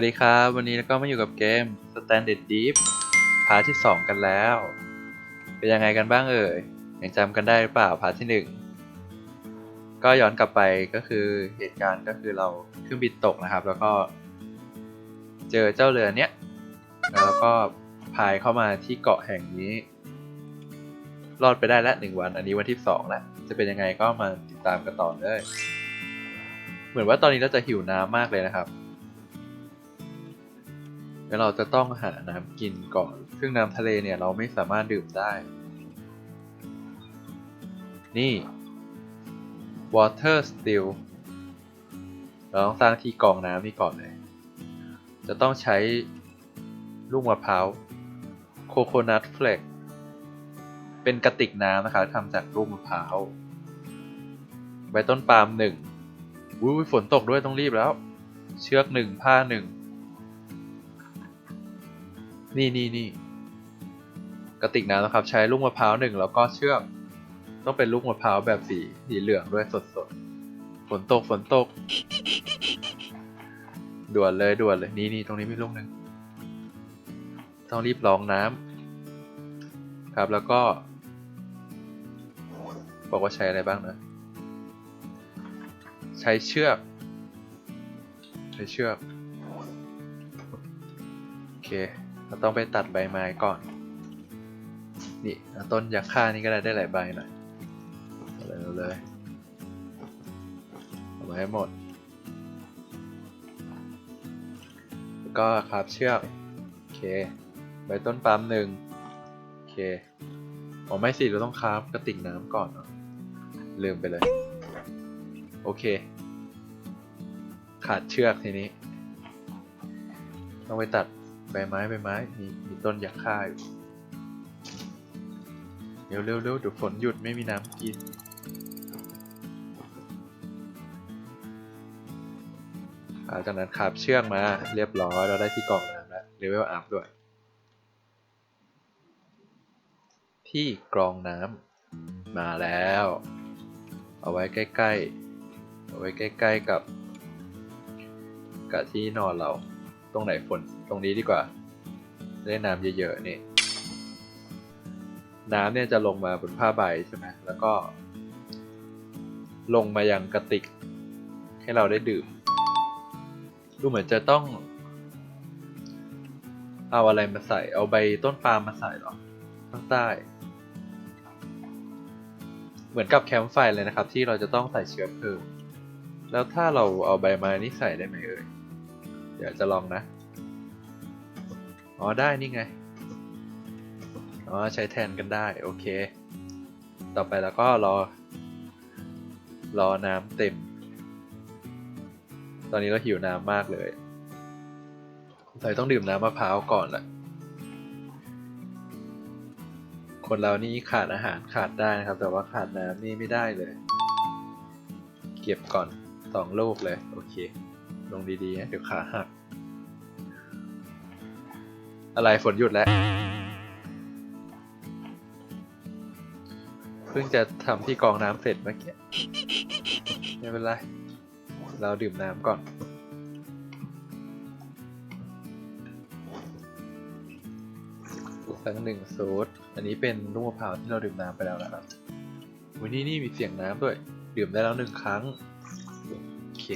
วัสดีครับ วันนี้ก็มาอยู่กับเกม Standard Deep พาร์ทที่ 2 กันแล้ว เป็นยังไงกันบ้างเอ่ยยังจำกันได้หรือเปล่าพาร์ทที่ 1 ก็ย้อนกลับไปก็คือเหตุการณ์ก็คือเราเครื่องบินตกนะครับ แล้วก็ เจอเจ้าเรือเนี้ยแล้วก็พายเข้ามาที่เกาะแห่งนี้ รอดไปได้แล้วหนึ่งวัน อันนี้วันที่สองแล้วจะเป็นยังไงก็มาติดตามกันต่อเลย เหมือนว่าตอนนี้เราจะหิวน้ำมากเลยนะครับ แล้วเราจะต้องหาน้ำกินก่อน ซึ่งน้ำทะเลเนี่ยเราไม่สามารถดื่มได้ นี่ water still เราต้องสร้างที่กรองน้ำนี่ก่อนเลย จะต้องใช้ลูกมะพร้าว coconut flake เป็นกระติกน้ำนะครับทำจากลูกมะพร้าว ใบต้นปาล์มหนึ่งอุ้ยฝนตกด้วยต้องรีบแล้ว เชือกหนึ่งผ้าหนึ่ง นี่นี่นี่กระติกน้ำนะครับ ใช้ลูกมะพร้าวหนึ่งแล้วก็เชือกต้องเป็นลูกมะพร้าวแบบสีสีเหลืองด้วยสดสดฝนตกฝนตก ด่วนเลยด่วนเลยนี่นี่ตรงนี้มีลูกหนึ่งต้องรีบรองน้ำครับแล้วก็ บอกว่าใช้อะไรบ้างนะ ใช้เชือก ใช้เชือก โอเค เราต้องไปตัดใบไม้ก่อน นี่เอาต้นยักษ์ค่านี่ก็ได้ได้หลายใบหน่อยเลยเลยเอาไว้ให้หมด แล้วก็ครับเชือก โอเค ใบต้นปาล์มหนึ่งโอเคอ๋อไม่สิเราต้องคราฟกระติกน้ำก่อนเนอะลืมไปเลย โอเค ขาดเชือกทีนี้ ต้องไปตัด ใบไม้ใบไม้มีมีต้นยักค่าอยู่เร็วเร็วเร็วเดี๋ยวฝนหยุดไม่มีน้ำกิน หลังจากนั้นขาบเชือกมาเรียบร้อยเราได้ที่กองน้ำแล้วเลเวลอัพด้วย ที่กรองน้ำมาแล้ว เอาไว้ใกล้ๆ เอาไว้ใกล้ๆกับกับที่นอนเรา ตรงไหนฝนตรงนี้ดีกว่าได้น้ำเยอะๆนี่น้ำเนี่ยจะลงมาบนผ้าใบใช่ไหมแล้วก็ ลงมายังกระติก ให้เราได้ดื่ม ดูเหมือนจะต้อง เอาอะไรมาใส่ เอาใบต้นปาล์มมาใส่หรอข้างใต้ เหมือนกับแคมป์ไฟเลยนะครับ ที่เราจะต้องใส่เชื้อเพลิงแล้วถ้าเราเอาใบไม้นี้ใส่ได้ไหมเอ่ย เดี๋ยวจะลองนะ อ๋อได้นี่ไง อ๋อใช้แทนกันได้ โอเค ต่อไปแล้วก็รอ รอน้ำเต็ม ตอนนี้เราหิวน้ำมากเลยเราต้องดื่มน้ำมะพร้าวก่อนแหละคนเรานี่ขาดอาหารขาดได้นะครับ แต่ว่าขาดน้ำนี่ไม่ได้เลย เก็บก่อนสองลูกเลย โอเค ลงดีๆ เดี๋ยวขาหัก อะไรฝนหยุดแล้ว เพิ่งจะทำที่กองน้ำเสร็จเมื่อกี้ ไม่เป็นไร เราดื่มน้ำก่อนสักหนึ่งซูดอันนี้เป็นลูกมะพร้าวที่เราดื่มน้ำไปแล้วนะครับ วันนี้นี่มีเสียงน้ำด้วย ดื่มได้แล้วหนึ่งครั้ง โอเค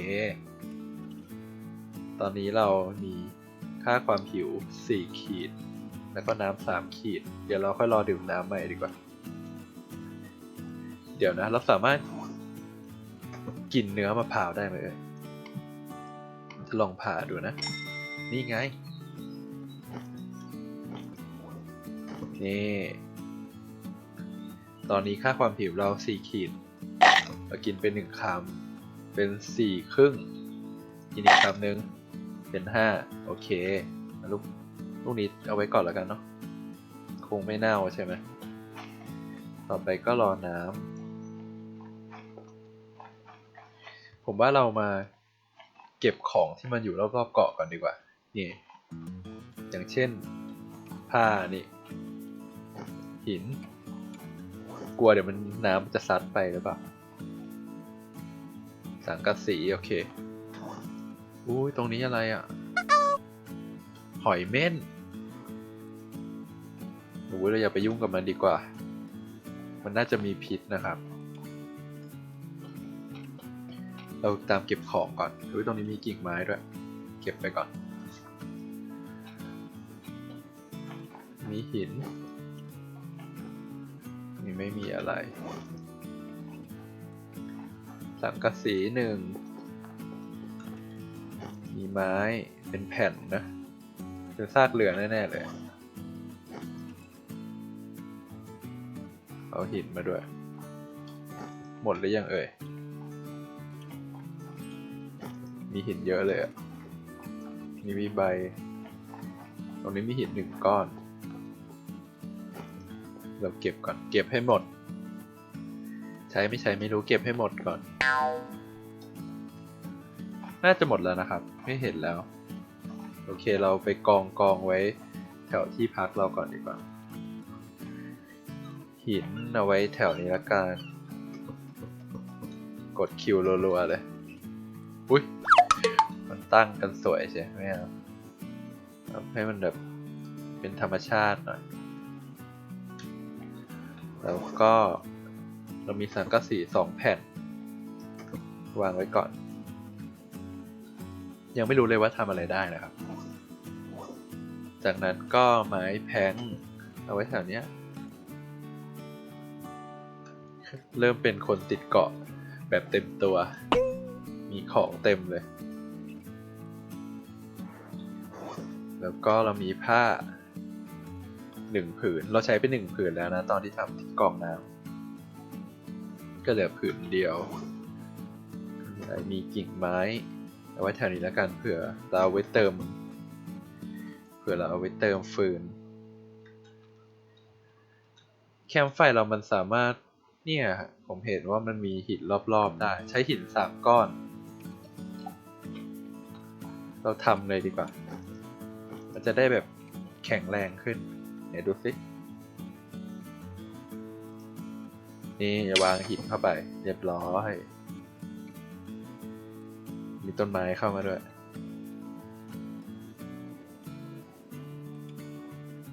ตอนนี้เรามีค่าความหิว 4 ขีด แล้วก็น้ำ3ขีด เดี๋ยวเราค่อยรอดื่มน้ำใหม่ดีกว่า เดี๋ยวนะ เราสามารถกินเนื้อมะพร้าวได้ไหมเอ่ยจะลองผ่าดูนะ นี่ไง นี่ตอนนี้ค่าความหิวเรา 4 ขีด เรากินเป็น1คำ เป็น 4 ครึ่ง กินอีกคำหนึ่ง เป็น5โอเคลูกลูกนี้เอาไว้ก่อนแล้วกันเนาะคงไม่เน่าใช่ไหมต่อไปก็รอน้ำผมว่าเรามาเก็บของที่มันอยู่รอบๆเกาะก่อนดีกว่านี่อย่างเช่น ผ้านี่หิน กลัวเดี๋ยวมันน้ำจะซัดไปหรือเปล่าสังกะสีโอเค อุ้ยตรงนี้อะไรอะ หอยเม่นโอ้ยเราอย่าไปยุ่งกับมันดีกว่า มันน่าจะมีพิษนะครับ เราตามเก็บของก่อนเฮ้ยตรงนี้มีกิ่งไม้ด้วย เก็บไปก่อน มีหิน นี่ไม่มีอะไร สังกะสีหนึ่ง ไม้เป็นแผ่นนะเป็นซากเรือแน่ๆเลย เอาหินมาด้วย หมดหรือยังเอ่ย มีหินเยอะเลยอะมีมีใบ ตรงนี้มีหินหนึ่งก้อน เราเก็บก่อน เก็บให้หมด ใช้ไม่ใช้ไม่รู้เก็บให้หมดก่อน น่าจะหมดแล้วนะครับ ไม่เห็นแล้ว โอเคเราไปกองกองไว้แถวที่พักเราก่อนดีกว่า หินเอาไว้แถวนี้ละกัน กดคิวรัวๆเลย อุ้ยมันตั้งกันสวยใช่ไหมครับทำให้มันแบบเป็นธรรมชาติหน่อย แล้วก็เรามีสังกะสีสองแผ่น วางไว้ก่อน ยังไม่รู้เลยว่าทำอะไรได้นะครับ จากนั้นก็ไม้แพงเอาไว้แถวนี้เริ่มเป็นคนติดเกาะแบบเต็มตัว มีของเต็มเลย แล้วก็เรามีผ้าหนึ่งผืน เราใช้ไปหนึ่งผืนแล้วนะ ตอนที่ทำที่กองน้ำก็เหลือผืนเดียว มีกิ่งไม้ เอาไว้แถวนี้แล้วกันเผื่อเราเอาไว้เติม เผื่อเราเอาไว้เติมฟืน แคมไฟเรามันสามารถเนี่ยผมเห็นว่ามันมีหินรอบๆได้ ใช้หินสามก้อน เราทำเลยดีกว่า มันจะได้แบบแข็งแรงขึ้นไหนดูสินี่อย่าวางหินเข้าไป เรียบร้อย ต้นไม้เข้ามาด้วย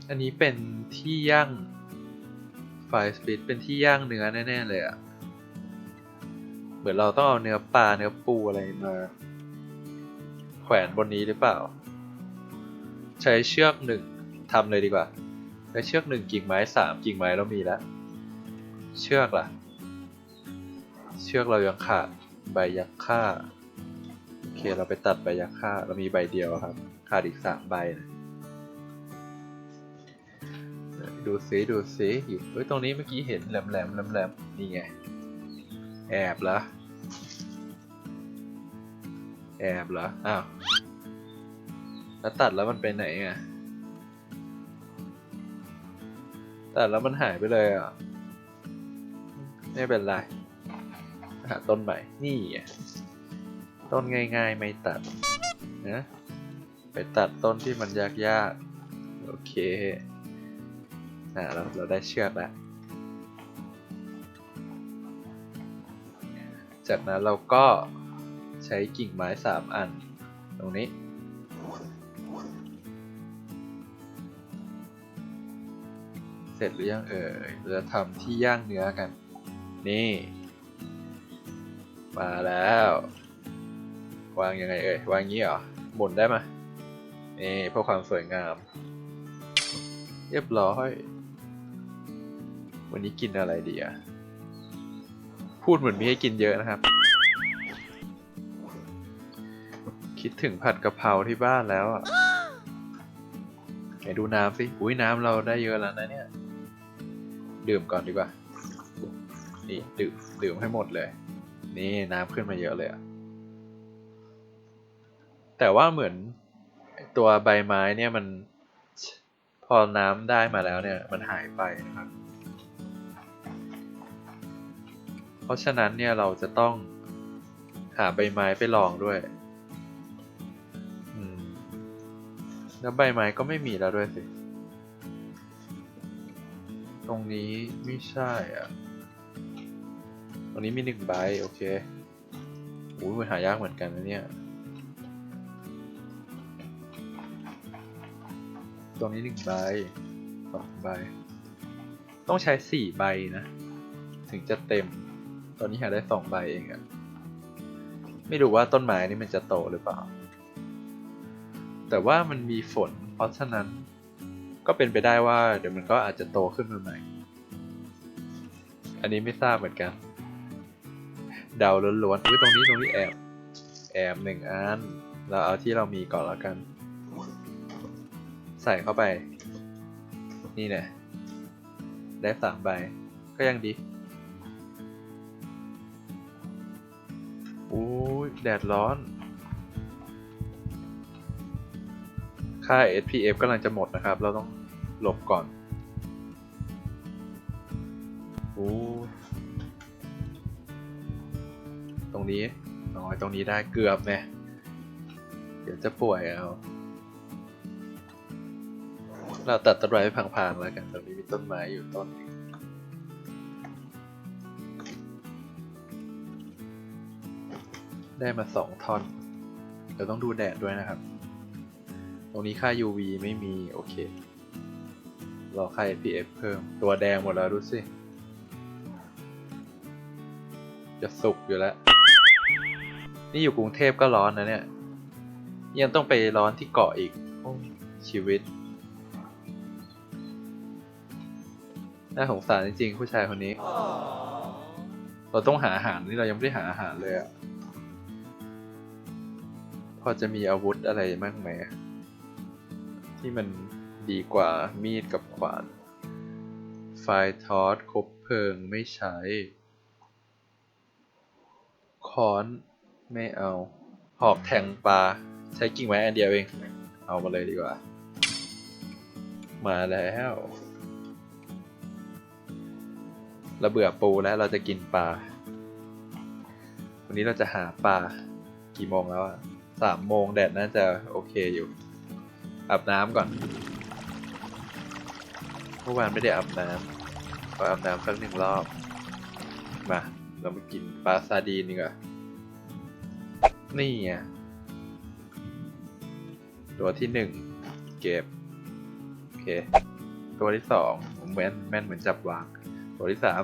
อันนี้เป็นที่ย่างไฟสปิดเป็นที่ย่างเนื้อแน่ๆเลยอะ่ะเหมือนเราต้องเอาเนื้อปลาเนื้อปูอะไรมา แขวนบนนี้หรือเปล่า ใช้เชือกหนึ่งทำเลยดีกว่าใช้เชือกหนึ่งกิ่งไม้สามกิ่งไม้เรามีแล้ว เชือกล่ะ เชือกเรายังขาดใบยักษ์ค่า อเคเราไปตัดใบยักษ์ค่าเรามีใบเดียวครับ ขาดอีกสามใบนะดูซิดูซิอยู่เฮ้ยตรงนี้เมื่อกี้เห็นแหลมแหลมแหลมแหลมนี่ไง แอบเหรอ แอบเหรอ อ้าว แล้วตัดแล้วมันไปไหนอะ ตัดแล้วมันหายไปเลยอะ ไม่เป็นไร หาต้นใหม่ นี่ไง ต้นง่ายๆ ไม่ตัดนะไปตัดต้นที่มันยากๆ โอเคอ่าเราเราได้เชือกแล้ว จากนั้นเราก็ใช้กิ่งไม้สามอัน ตรงนี้ เสร็จหรือยังเอ่ยเราจะทำที่ย่างเนื้อกัน นี่ มาแล้ว วางยังไงเอ่ยวางงี้เหรอหมุนได้ไหมนี่เพื่อความสวยงาม เรียบร้อย วันนี้กินอะไรดีอะพูดเหมือนมีให้กินเยอะนะครับ คิดถึงผัดกะเพราที่บ้านแล้วอะไหนดูน้ำสิ อุ้ยน้ำเราได้เยอะแล้วนะเนี่ย ดื่มก่อนดีกว่า นี่ดื่มดื่มให้หมดเลย นี่น้ำขึ้นมาเยอะเลยอะ แต่ว่าเหมือนตัวใบไม้เนี่ยมันพอน้ำได้มาแล้วเนี่ยมันหายไปนะครับ เพราะฉะนั้นเนี่ยเราจะต้องหาใบไม้ไปลองด้วยแล้วใบไม้ก็ไม่มีแล้วด้วยสิ ตรงนี้ไม่ใช่อะ ตรงนี้มีหนึ่งใบโอเค อุ้ยมันหายากเหมือนกันนะเนี่ย ตรงนี้หนึ่งใบสองใบ ต้องใช้สี่ใบนะ ถึงจะเต็ม ตอนนี้หาได้สองใบเองอะไม่รู้ว่าต้นไม้นี่มันจะโตหรือเปล่า แต่ว่ามันมีฝน เพราะฉะนั้น ก็เป็นไปได้ว่า เดี๋ยวมันก็อาจจะโตขึ้นมาใหม่ อันนี้ไม่ทราบเหมือนกัน เดาล้วนๆอุ้ยตรงนี้ตรงนี้แอบ แอบหนึ่งอัน เราเอาที่เรามีก่อนแล้วกัน ใส่เข้าไป นี่แหละได้สามใบ ก็ยังดีอู้ยแดดร้อน ค่า SPF กำลังจะหมดนะครับ เราต้องหลบก่อนอู้ตรงนี้น้อยตรงนี้ได้เกือบเนี่ย เดี๋ยวจะป่วยเอา เราตัดต้นไม้พังๆแล้วกันตรงนี้มีต้นไม้อยู่ต้นนึงได้มาสองท่อนเดี๋ยวต้องดูแดดด้วยนะครับ ตรงนี้ค่า UV ไม่มี โอเค รอค่า SPF เพิ่ม ตัวแดงหมดแล้วดูสิ จะสุกอยู่แล้ว นี่อยู่กรุงเทพก็ร้อนนะเนี่ย ยังต้องไปร้อนที่เกาะอีก ชีวิต น่าสงสารจริงๆผู้ชายคนนี้ เราต้องหาอาหารนี่เรายังไม่ได้หาอาหารเลยอะพอจะมีอาวุธอะไรบ้างไหมที่มันดีกว่ามีดกับขวาน ไฟทอสคบเพลิงไม่ใช้ ค้อนไม่เอา หอกแทงปลาใช้กิ่งไม้อันเดียวเอง เอามาเลยดีกว่า มาแล้ว เราเบื่อปูแล้วเราจะกินปลา วันนี้เราจะหาปลา กี่โมงแล้วอะสามโมงแดดน่าจะโอเคอยู่ อาบน้ำก่อน เมื่อวานไม่ได้อาบน้ำขออาบน้ำสักหนึ่งรอบ มา เรามากินปลาซาดีนดีกว่านี่ไงตัวที่หนึ่งเก็บ โอเค ตัวที่สองแม่นแม่นเหมือนจับวาง ตัวที่สาม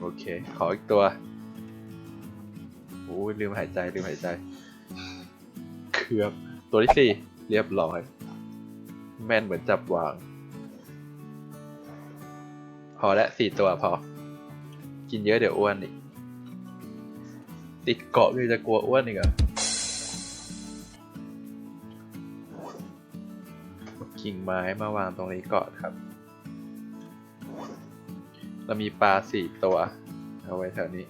โอเค ขออีกตัวโอ้ยลืมหายใจลืมหายใจเคือบตัวที่สี่เรียบร้อย แม่นเหมือนจับวาง พอและสี่ตัวพอ กินเยอะเดี๋ยวอ้วนอีกติดเกาะเลยจะกลัวอ้วนอีกเหรอกิ่งไม้มาวางตรงนี้ก่อนครับ เรามีปลาสี่ตัว เอาไว้แถวนี้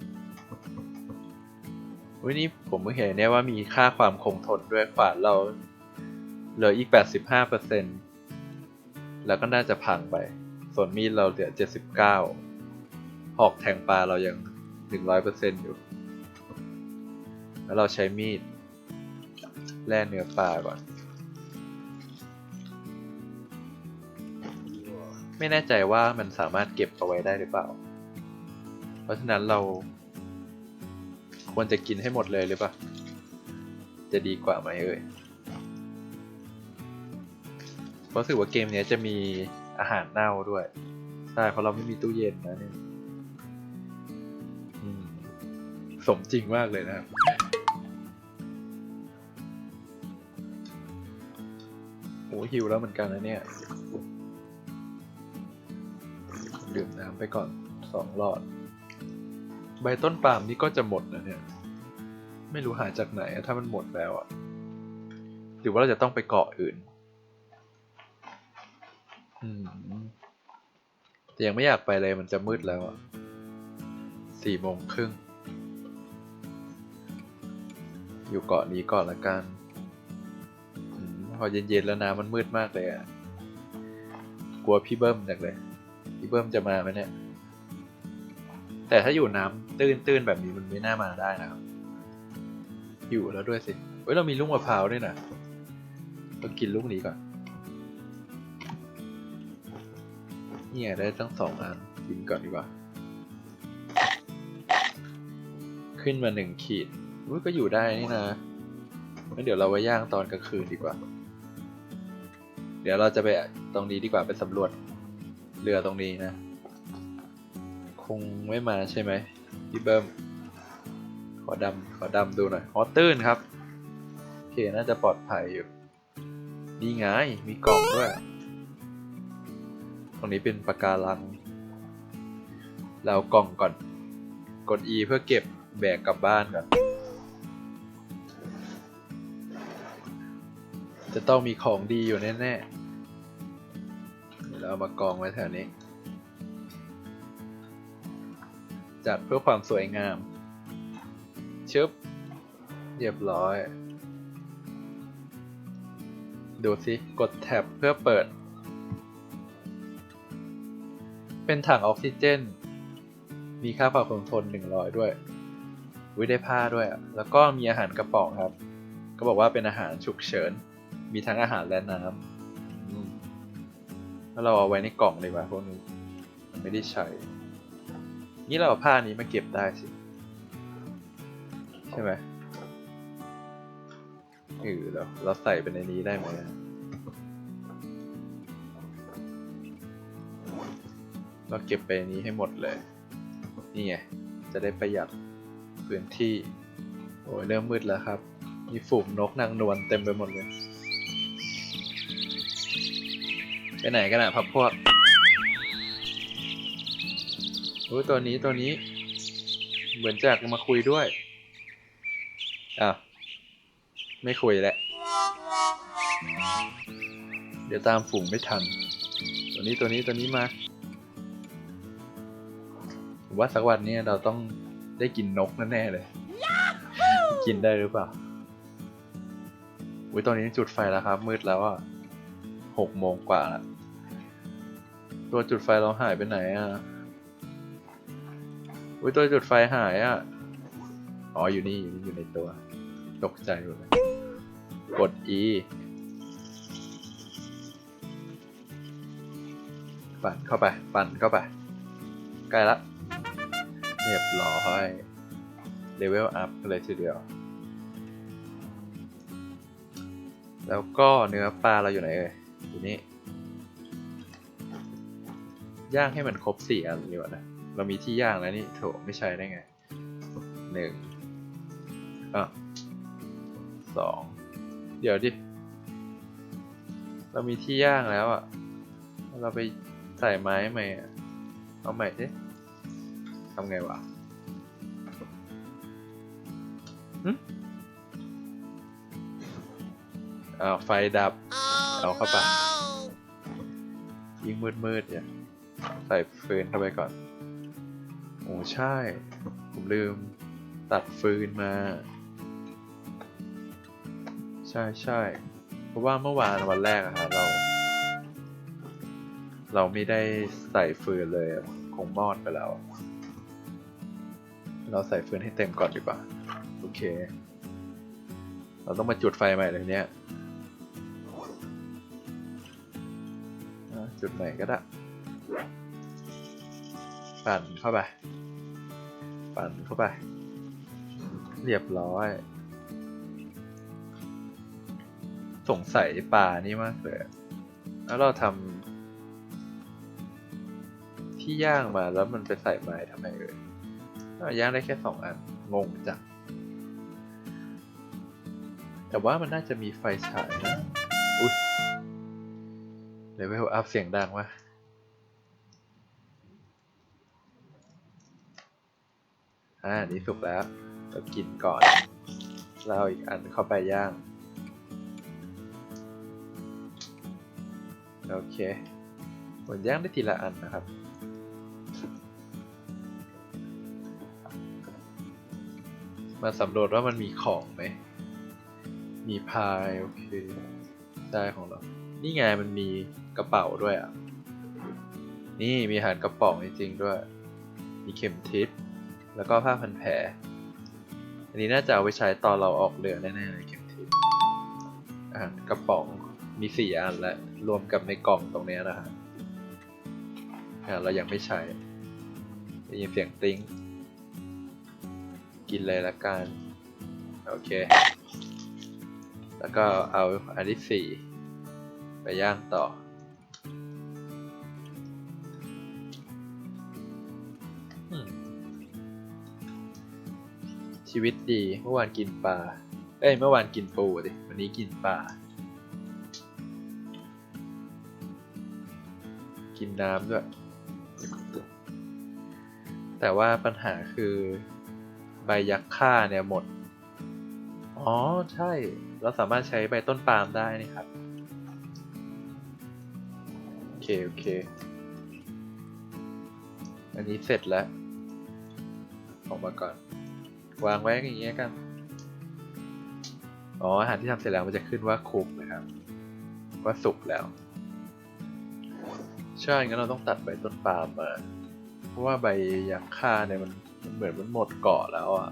วันนี้ผมเพิ่งเห็นเนี่ยว่ามีค่าความคงทนด้วยขวานเราเหลืออีก 85%แล้วก็น่าจะพังไป ส่วนมีดเราเหลือ 79 หอกแทงปลาเรายัง 100%อยู่ แล้วเราใช้มีดแล่เนื้อปลาก่อน ไม่แน่ใจว่ามันสามารถเก็บเอาไว้ได้หรือเปล่า เพราะฉะนั้นเรา ควรจะกินให้หมดเลยหรือเปล่า จะดีกว่าไหมเอ่ยเพราะรู้สึกว่าเกมนี้จะมีอาหารเน่าด้วย ใช่เพราะเราไม่มีตู้เย็นนะเนี่ยสมจริงมากเลยนะครับโอ้หิวแล้วเหมือนกันนะเนี่ย ดื่มน้ำไปก่อนสองหลอด ใบต้นปาล์มนี่ก็จะหมดนะเนี่ย ไม่รู้หาจากไหนถ้ามันหมดแล้วอะหรือว่าเราจะต้องไปเกาะอื่น อืมแต่ยังไม่อยากไปเลยมันจะมืดแล้วอะสี่โมงครึ่ง อยู่เกาะนี้ก่อนละกันอพอเย็นๆแล้วน้ำมันมืดมากเลยอะกลัวพี่เบิ้มจังเลย พี่เบิ้มจะมาไหมเนี่ย แต่ถ้าอยู่น้ำตื้นๆแบบนี้มันไม่น่ามาได้นะครับ อยู่แล้วด้วยสิเฮ้ยเรามีลูกมะพร้าวด้วยนะต้องกินลูกนี้ก่อน เนี่ยได้ตั้งสองอันกินก่อนดีกว่า ขึ้นมาหนึ่งขีดอุ้ยก็อยู่ได้นี่นะงั้นเดี๋ยวเราไว้ย่างตอนกลางคืนดีกว่า เดี๋ยวเราจะไปตรงนี้ดีกว่าไปสำรวจ เรือตรงนี้นะ คงไม่มาใช่ไหมพี่เบิ้มขอดำขอดำดูหน่อยอ๋อตื้นครับโอเคน่าจะปลอดภัยอยู่นี่ไงมีกล่องด้วย ตรงนี้เป็นปะการัง เรากล่องก่อน กด E เพื่อเก็บแบกกลับบ้านก่อน จะต้องมีของดีอยู่แน่ ๆ เดี๋ยวเราเอามากองไว้แถวนี้ จัดเพื่อความสวยงามชึบเรียบร้อย ดูสิกดแท็บเพื่อเปิด เป็นถังออกซิเจน มีค่าความคงทน 100 ด้วยวิได้ผ้าด้วย แล้วก็มีอาหารกระป๋องครับ ก็บอกว่าเป็นอาหารฉุกเฉิน มีทั้งอาหารและน้ำ แล้วเราเอาไว้ในกล่องเลยว่ะพวกนี้มันไม่ได้ใช้ นี่เราเอาผ้านี้มาเก็บได้สิใช่ไหมเออเราเราใส่ไปในนี้ได้ไหมเราเก็บไปนี้ให้หมดเลย นี่ไง จะได้ประหยัดพื้นที่ โอ้ยเริ่มมืดแล้วครับ มีฝูงนกนางนวลเต็มไปหมดเลย ไปไหนกันอะพับพวกโอ้ยตัวนี้ตัวนี้ เหมือนจะอยากมาคุยด้วยอ้าวไม่คุยแหละเดี๋ยวตามฝูงไม่ทัน ตัวนี้ตัวนี้ตัวนี้มาผมว่าสักวันนี้เราต้องได้กินนกแน่ๆเลย กินได้หรือเปล่าอุ้ยตอนนี้จุดไฟแล้วครับ มืดแล้วอะหกโมงกว่าและ ตัวจุดไฟเราหายไปไหนอะอุ้ยตัวจุดไฟหายอะ อ๋ออยู่นี่อยู่นี่อยู่ในตัว ตกใจหมดเลย กด E ปั่นเข้าไป ปั่นเข้าไป ใกล้ละเรียบร้อยเลเวลอัพเลยทีเดียว แล้วก็เนื้อปลาเราอยู่ไหนเอ่ยอยู่นี่ ย่างให้มันครบสี่อันดีกว่านะ เรามีที่ย่างแล้วนี่โถไม่ใช่ได้ไงหนึ่งอะสองเดี๋ยวดิ เรามีที่ย่างแล้วอะ เราไปใส่ไม้ใหม่อะเอาใหม่ดิทำไงวะหึอ้าวไฟดับ เอาเข้าไปยิ่งมืดๆเนี่ย ใส่ฟืนเข้าไปก่อน โอ้ใช่ ผมลืมตัดฟืนมา ใช่ใช่เพราะว่าเมื่อวานวันแรกอะฮะเรา เราไม่ได้ใส่ฟืนเลยคงมอดไปแล้ว เราใส่ฟืนให้เต็มก่อนดีกว่า โอเค เราต้องมาจุดไฟใหม่เลยเนี่ยจุดใหม่ก็ได้ ปั่นเข้าไป ปั่นเข้าไป เรียบร้อย สงสัยปลานี่มากเลย แล้วเราทำที่ย่างมาแล้วมันไปใส่ไม้ทำไมเอ่ยอ้าวย่างได้แค่สองอัน งงจังแต่ว่ามันน่าจะมีไฟฉายนะ อุ้ยเลเวลอัพเสียงดังวะ อ่านี่สุกแล้วเรากินก่อนเอาอีกอันเข้าไปย่าง โอเคผมย่างได้ทีละอันนะครับมาสำรวจว่ามันมีของไหม มีพาย โอเค ได้ของเรา นี่ไงมันมีกระเป๋าด้วยอะ นี่มีอาหารกระป๋องจริงๆด้วย มีเข็มทิศ แล้วก็ผ้าพันแผลอันนี้น่าจะเอาไว้ใช้ตอนเราออกเรือแน่ๆเลยเข็มทิศอาหากระป๋องมีสี่อันและรวมกับในกล่องตรงนี้นะฮะอ่าเรายังไม่ใช้ได้ยินเสียงติ้งกินเลยละกันโอเค แล้วก็เอาอันที่สี่ไปย่างต่อ ชีวิตดีเมื่อวานกินปลาเอ้ยเมื่อวานกินปูดิวันนี้กินปลากินน้ำด้วยแต่ว่าปัญหาคือใบยักษ์ฆ่าเนี่ยหมด อ๋อใช่ เราสามารถใช้ใบต้นปาล์มได้นี่ครับ โอเค โอเค อันนี้เสร็จแล้ว ออกมาก่อน วางไว้อย่างเงี้ยกัน อ๋ออาหารที่ทำเสร็จแล้วมันจะขึ้นว่าคุกนะครับ ว่าสุกแล้ว ใช่งั้นเราต้องตัดใบต้นปาล์มมาเพราะว่าใบยักษ์ฆ่าเนี่ยมันมันเหมือนมันหมดเกาะแล้วอะ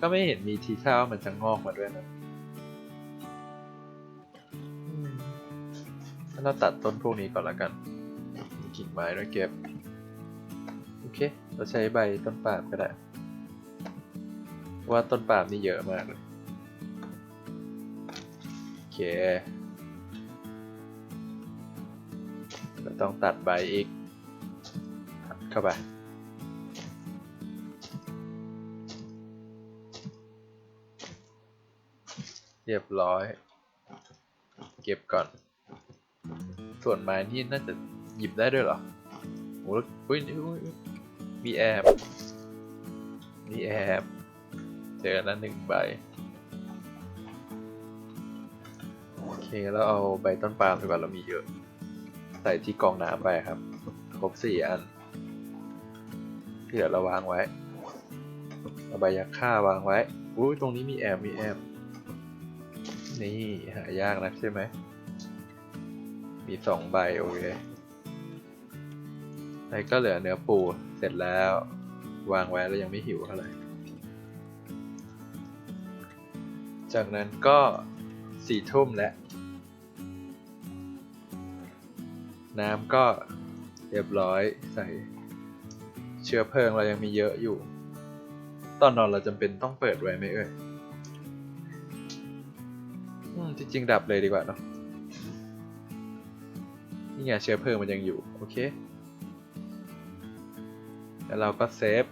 ก็ไม่เห็นมีทีท่าว่ามันจะงอกมาด้วยนะอืมงั้นเราตัดต้นพวกนี้ก่อนละกันกิ่งไม้ด้วยเก็บ โอเค เราใช้ใบต้นปาล์มก็ได้ ว่าต้นปาล์มนี่เยอะมากเลย โอเคเราต้องตัดใบอีก เข้าไป เรียบร้อย เก็บก่อน ส่วนไม้นี่น่าจะหยิบได้ด้วยเหรอโอ้ยมีแอบมีแอบ เจอแล้วหนึ่งใบ โอเคแล้วเอาใบต้นปาล์มดีกว่าเรามีเยอะ ใส่ที่กองน้ำไปครับ ครบสี่อัน ที่เหลือเราวางไว้เอาใบยักษ์ฆ่าวางไว้อุ้ยตรงนี้มีแอบมีแอบนี่หายากนะใช่ไหม มีสองใบโอเคแล้วก็เหลือเนื้อปูเสร็จแล้ว วางไว้แล้วยังไม่หิวเท่าไหร่ จากนั้นก็สี่ทุ่มแล้ว น้ำก็เรียบร้อยใส่ เชื้อเพลิงเรายังมีเยอะอยู่ ตอนนอนเราจำเป็นต้องเปิดไว้ไหมเอ่ยจริงๆดับเลยดีกว่าเนาะนี่ไงเชื้อเพลิงมันยังอยู่ โอเค แล้วเราก็เซฟ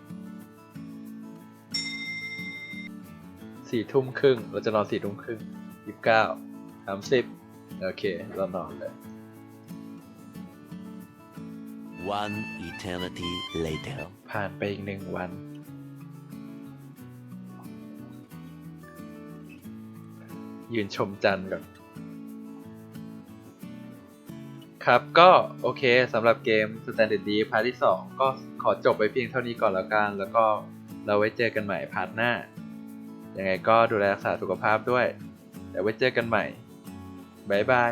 สี่ทุ่มครึ่งเราจะนอนสี่ทุ่มครึ่งยี่สิบเก้าสามสิบโอเค เรานอนเลย One eternity later. ผ่านไปอีกหนึ่งวัน ยืนชมจันทร์ก่อน ครับก็โอเคสำหรับเกม Standard D พาร์ทที่ 2 ก็ขอจบไปเพียงเท่านี้ก่อนแล้วกัน แล้วก็เราไว้เจอกันใหม่พาร์ทหน้า ยังไงก็ดูแลรักษาสุขภาพด้วย แล้วไว้เจอกันใหม่ บ๊ายบาย